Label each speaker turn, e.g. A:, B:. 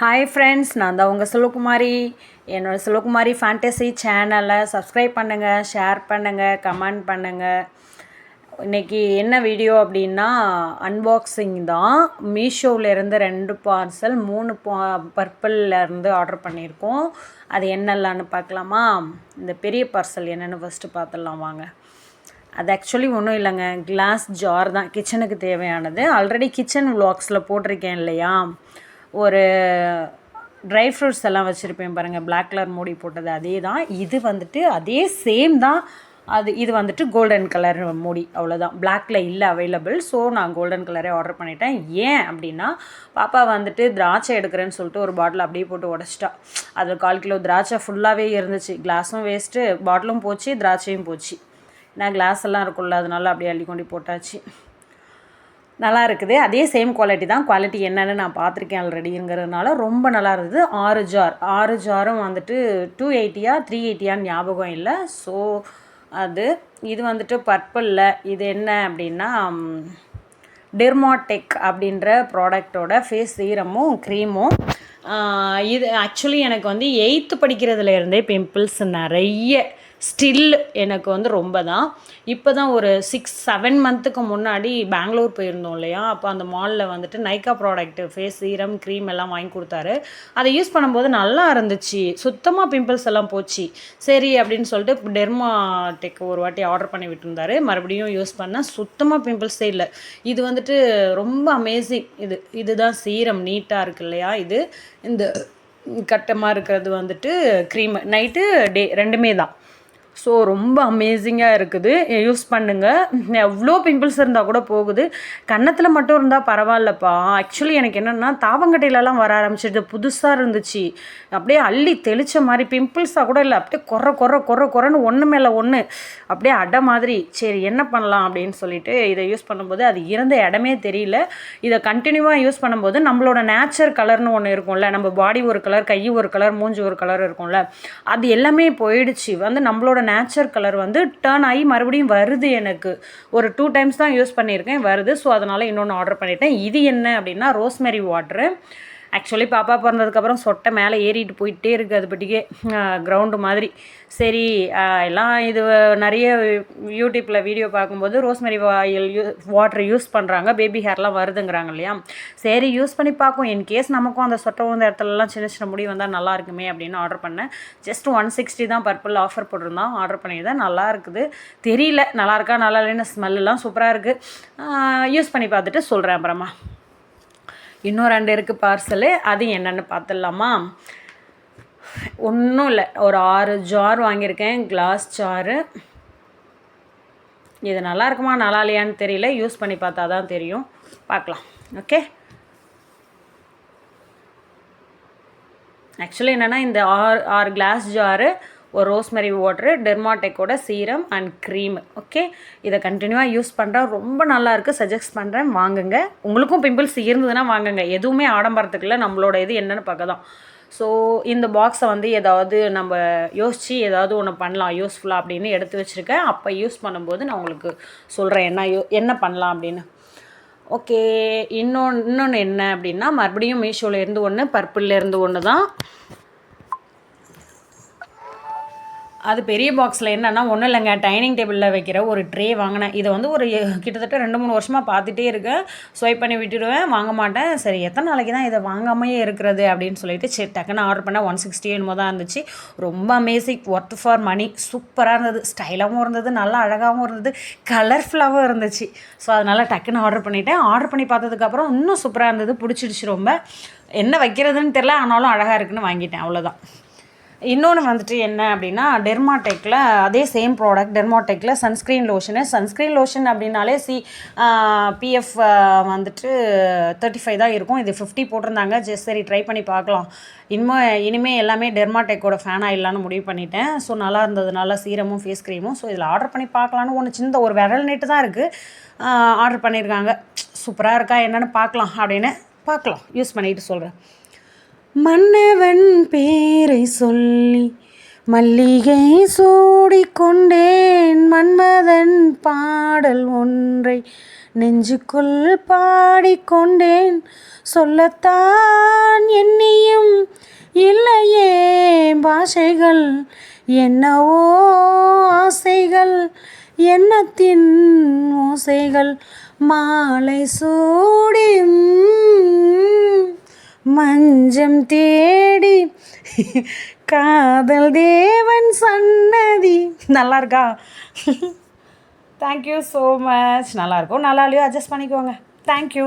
A: Hi friends நான் தான் உங்கள் சிவகுமாரி. என்னோடய சிவகுமாரி ஃபேண்டசி சேனலை சப்ஸ்கிரைப் பண்ணுங்கள் ஷேர் பண்ணுங்கள் கமெண்ட் பண்ணுங்கள் இன்றைக்கி என்ன வீடியோ அப்படின்னா அன்பாக்சிங் தான். மீஷோவிலேருந்து ரெண்டு பார்சல் மூணு பா பர்பிள்லேருந்து ஆர்டர் பண்ணியிருக்கோம். அது என்னெல்லான்னு பார்க்கலாமா? இந்த பெரிய பார்சல் என்னென்னு ஃபஸ்ட்டு பார்த்துடலாம் வாங்க. அது ஆக்சுவலி ஒன்றும் இல்லைங்க. கிளாஸ் ஜார் தான். கிச்சனுக்கு தேவையானது. ஆல்ரெடி கிச்சன் விலாக்ஸில் போட்டிருக்கேன் இல்லையா? ஒரு ட்ரை ஃப்ரூட்ஸ் எல்லாம் வச்சுருப்பேன் பாருங்கள் பிளாக் கலர் மூடி போட்டது அதே தான். இது வந்துட்டு அதே சேம் தான். அது இது வந்துட்டு கோல்டன் கலர் மூடி. அவ்வளோதான் பிளாக்கில் இல்லை அவைலபிள் ஸோ நான் கோல்டன் கலரே ஆர்டர் பண்ணிட்டேன். ஏன் அப்படின்னா பாப்பா வந்துட்டு திராட்சை எடுக்கிறேன்னு சொல்லிட்டு ஒரு பாட்டில் அப்படியே போட்டு உடச்சிட்டா. அதில் கால் கிலோ திராட்சை ஃபுல்லாகவே இருந்துச்சு. கிளாஸும் வேஸ்ட்டு பாட்டிலும் போச்சு திராட்சையும் போச்சு. நான் கிளாஸ் எல்லாம் இருக்கும்ல அதனால அப்படியே அள்ளி கொண்டு போட்டாச்சு. நல்லா இருக்குது அதே சேம் குவாலிட்டி தான். குவாலிட்டி என்னென்னு நான் பார்த்துருக்கேன் ஆல்ரெடிங்கிறதுனால ரொம்ப நல்லா இருந்தது ஆறு ஜார் ஆறு ஜாரும் வந்துட்டு டூ எயிட்டியா த்ரீ எயிட்டியான்னு ஞாபகம் இல்லை. ஸோ அது இது வந்துட்டு பர்பிளில் இது என்ன அப்படின்னா டெர்மாடெக் அப்படின்ற ப்ராடக்டோட ஃபேஸ் சீரமும் க்ரீமும் இது ஆக்சுவலி எனக்கு வந்து எயித்து படிக்கிறதுலேருந்தே பிம்பிள்ஸ் நிறைய ஸ்டில் எனக்கு வந்து ரொம்ப தான் இப்போ தான் ஒரு சிக்ஸ் செவன் மந்த்துக்கு முன்னாடி பெங்களூர் போயிருந்தோம் இல்லையா? அப்போ அந்த மாலில் வந்துட்டு Nykaa product face serum cream எல்லாம் வாங்கி கொடுத்தாரு. அதை யூஸ் பண்ணும்போது நல்லா இருந்துச்சு. சுத்தமாக பிம்பிள்ஸ் எல்லாம் போச்சு. சரி அப்படின்னு சொல்லிட்டு டெர்மாடெக் ஒரு வாட்டி ஆர்டர் பண்ணி விட்டுருந்தாரு. மறுபடியும் யூஸ் பண்ணால் சுத்தமாக பிம்பிள்ஸே இல்லை. இது வந்துட்டு ரொம்ப அமேசிங் இது இதுதான் சீரம் நீட்டாக இருக்கு இல்லையா? இது இந்த கட்டமாக இருக்கிறது வந்துட்டு க்ரீம் நைட்டு டே ரெண்டுமே தான் ஸோ ரொம்ப அமேசிங்காக இருக்குது. யூஸ் பண்ணுங்கள் எவ்வளோ பிம்பிள்ஸ் இருந்தால் கூட போகுது. கன்னத்தில் மட்டும் இருந்தால் பரவாயில்லப்பா. ஆக்சுவலி எனக்கு என்னென்னா தாவங்கட்டையிலலாம் வர ஆரம்பிச்சிருது புதுசாக இருந்துச்சு. அப்படியே அள்ளி தெளித்த மாதிரி பிம்பிள்ஸாக கூட இல்லை. அப்படியே குறை குறை குறை குறைன்னு ஒன்று மேலே ஒன்று அப்படியே அடை மாதிரி. சரி என்ன பண்ணலாம் அப்படின்னு சொல்லிட்டு இதை யூஸ் பண்ணும்போது அது இருந்த இடமே தெரியல. இதை கண்டினியூவாக யூஸ் பண்ணும்போது நம்மளோட நேச்சர் கலர்னு ஒன்று இருக்கும்ல. நம்ம பாடி ஒரு கலர் கை ஒரு கலர் மூஞ்சி ஒரு கலர் இருக்கும்ல. அது எல்லாமே போயிடுச்சு. வந்து நம்மளோட நேச்சர் கலர் வந்து டேர்ன் ஆகி மறுபடியும் வருது எனக்கு. ஒரு டூ டைம்ஸ் தான் யூஸ் பண்ணியிருக்கேன் வருது. ஸோ அதனால் இன்னொன்று ஆர்டர் பண்ணிட்டேன். இது என்ன அப்படின்னா ரோஸ்மெரி வாட்ரு ஆக்சுவலி பாப்பா பிறந்ததுக்கப்புறம் சொட்டை மேலே ஏறிட்டு போயிட்டே இருக்குது அது பட்டிக்கே. கிரவுண்டு மாதிரி. சரி எல்லாம் இது நிறைய யூடியூப்பில் வீடியோ பார்க்கும்போது rosemary oil you water use பண்ணுறாங்க பேபி ஹேர்லாம் வருதுங்கிறாங்க இல்லையா? சரி யூஸ் பண்ணி பார்க்கும் இன்கேஸ் நமக்கும் அந்த சொட்டை வந்த இடத்துலலாம் சின்ன சின்ன முடி வந்தால் நல்லா இருக்குமே அப்படின்னு ஆர்டர் பண்ணேன். ஜஸ்ட் ஒன் சிக்ஸ்டி தான் பர்பிள் ஆஃபர் போட்டிருந்தோம் ஆர்டர் பண்ணியிருந்தேன் நல்லா இருக்குது. தெரியல நல்லா இருக்கா நல்லா இல்லைன்னு ஸ்மெல்லாம் சூப்பராக இருக்குது யூஸ் பண்ணி பார்த்துட்டு சொல்கிறேன் அப்புறமா. இன்னும் ரெண்டு இருக்குது பார்சலு அது என்னென்னு பார்த்துடலாமா ஒன்றும் இல்லை. ஒரு ஆறு ஜார் வாங்கியிருக்கேன். கிளாஸ் ஜாரு இது நல்லா இருக்குமா நல்லா இல்லையான்னு தெரியல. யூஸ் பண்ணி பார்த்தா தான் தெரியும். பார்க்கலாம். ஓகே ஆக்சுவலி என்னென்னா இந்த ஆறு ஆறு கிளாஸ் ஜாரு ஒரு ரோஸ்மெரி வாட்ரு டெர்மாடெக்கோட சீரம் அண்ட் க்ரீம் ஓகே இதை கண்டினியூவாக யூஸ் பண்ணுறேன் ரொம்ப நல்லாயிருக்கு சஜஸ்ட் பண்ணுறேன் வாங்குங்க. உங்களுக்கும் பிம்பிள்ஸ் இருந்ததுன்னா வாங்குங்க. எதுவுமே ஆடம்பரத்துக்குள்ள நம்மளோட இது என்னென்னு பார்க்க தான் ஸோ இந்த பாக்ஸை வந்து ஏதாவது நம்ம யோசித்து ஏதாவது ஒன்று பண்ணலாம். யூஸ்ஃபுல்லாக அப்படின்னு எடுத்து வச்சுருக்கேன். அப்போ யூஸ் பண்ணும்போது நான் உங்களுக்கு சொல்கிறேன் என்ன யூ என்ன பண்ணலாம் அப்படின்னு. ஓகே இன்னொன்று இன்னொன்று என்ன அப்படின்னா மறுபடியும் மீஷோலேருந்து ஒன்று பர்பிள்லேருந்து ஒன்று தான் அது பெரிய பாக்ஸில் என்னென்னா ஒன்றும் இல்லைங்க. டைனிங் டேபிளில் வைக்கிற ஒரு ட்ரே வாங்கினேன். இதை வந்து ஒரு கிட்டத்தட்ட ரெண்டு மூணு வருஷமாக பார்த்துட்டே இருக்கேன். ஸ்வைப் பண்ணி விட்டுடுவேன் வாங்க மாட்டேன். சரி எத்தனை நாளைக்கு தான் இதை வாங்காமையே இருக்கிறது அப்படின்னு சொல்லிட்டு சரி டக்குன்னு ஆர்டர் பண்ணேன். ஒன் சிக்ஸ்டி என்னமோ தான் இருந்துச்சு. ரொம்ப அமேசிங் ஒர்த் ஃபார் மணி சூப்பராக இருந்தது. ஸ்டைலாகவும் இருந்தது. நல்லா அழகாகவும் இருந்தது. கலர்ஃபுல்லாகவும் இருந்துச்சு. ஸோ அதனால் டக்குன்னு ஆர்டர் பண்ணிவிட்டேன் ஆர்டர் பண்ணி பார்த்ததுக்கப்புறம் இன்னும் சூப்பராக இருந்தது. பிடிச்சிடுச்சு ரொம்ப. என்ன வைக்கிறதுன்னு தெரில ஆனாலும் அழகாக இருக்குன்னு வாங்கிட்டேன். அவ்வளோதான் இன்னொன்று வந்துட்டு என்ன அப்படின்னா டெர்மாடெக்கில் அதே சேம் ப்ராடக்ட் டெர்மாடெக்கில் சன்ஸ்க்ரீன் லோஷனு சன்ஸ்க்ரீன் லோஷன் அப்படின்னாலே சி பிஎஃப் வந்துட்டு தேர்ட்டி ஃபைவ் தான் இருக்கும். இது ஃபிஃப்டி போட்டிருந்தாங்க. ஜஸ்ட் சரி ட்ரை பண்ணி பார்க்கலாம். இனிமே இனிமேல் எல்லாமே டெர்மாடெக்கோட ஃபேனாக இல்லான்னு முடிவு பண்ணிட்டேன். ஸோ நல்லா இருந்ததுனால சீரமும் ஃபேஸ் க்ரீமும் ஸோ இதில் ஆர்டர் பண்ணி பார்க்கலான்னு ஒன்று சின்ன ஒரு விரல் நெட்டு தான் இருக்குது ஆர்டர் பண்ணியிருக்காங்க சூப்பராக இருக்கா என்னென்னு பார்க்கலாம் அப்படின்னு பார்க்கலாம். யூஸ் பண்ணிட்டு சொல்கிறேன் மன்னவன் பேரை சொல்லி மல்லிகை சூடிக்கொண்டேன் மன்மதன் பாடல் ஒன்றை நெஞ்சுக்குள் பாடிக்கொண்டேன் சொல்லத்தான் என்னையும் எண்ணியும் இல்லையே பாஷைகள் என்னவோ ஆசைகள் எண்ணத்தின் ஓசைகள் மாலை சூடி மஞ்சம் தேடி காதல் தேவன் சன்னதி. நல்லா இருக்கா தேங்க்யூ ஸோ மச் நல்லாயிருக்கும் நல்லா இல்லையோ? அட்ஜஸ்ட் பண்ணிக்கோங்க. தேங்க்யூ